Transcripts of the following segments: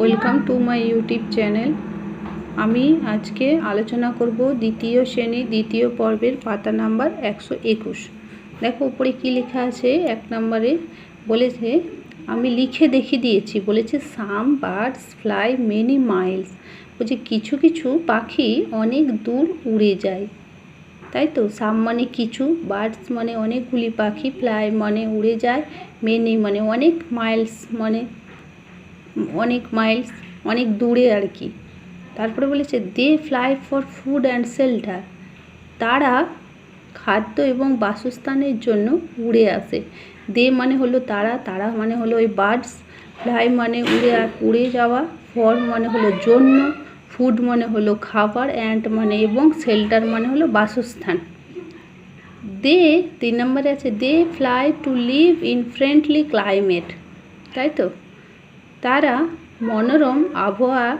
Welcome to my YouTube channel. আমি আজকে আলোচনা করব দ্বিতীয় শ্রেণি দ্বিতীয় পর্বের পাতা নাম্বার একশো একুশ। দেখো, উপরে কী লেখা আছে? এক নম্বরে বলেছে, আমি লিখে দেখিয়ে দিয়েছি। বলেছে, some, birds, fly, many miles. বলছে, কিছু কিছু পাখি অনেক দূর উড়ে যায়। তাই তো? সাম মানে কিছু, বার্ডস মানে অনেকগুলি পাখি, ফ্লাই মানে উড়ে যায়, মেনি মানে অনেক মাইলস মানে অনেক মাইলস অনেক দূরে আর কি। তারপরে বলেছে they fly for food and shelter তারা খাদ্য এবং বাসস্থানের জন্য উড়ে আসে। দে মানে হলো তারা তারা মানে হলো ওই বার্ডস ফ্লাই মানে উড়ে উড়ে যাওয়া ফর মানে হলো জন্য ফুড মানে হলো খাবার অ্যান্ড মানে এবং শেল্টার মানে হলো বাসস্থান। দে তিন নম্বরে আছে they fly to live in friendly climate তাই তো? তারা মনোরম আবহাওয়া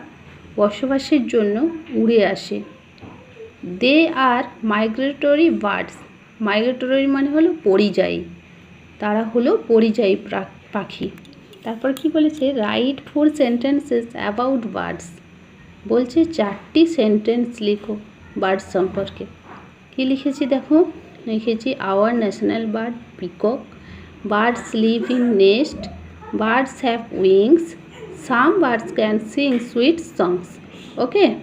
বসবাসের জন্য উড়ে আসে। They are migratory birds migratory মানে হলো পরিযায়ী। তারা হলো পরিযায়ী প্রা- পাখি। তারপর কি বলেছে? Write four sentences about birds বলছে চারটি সেন্টেন্স লিখো বার্ড সম্পর্কে। কি লিখেছি দেখো? লিখেছি our national bird peacock birds live in nest birds have wings. Some birds can sing sweet songs. Okay?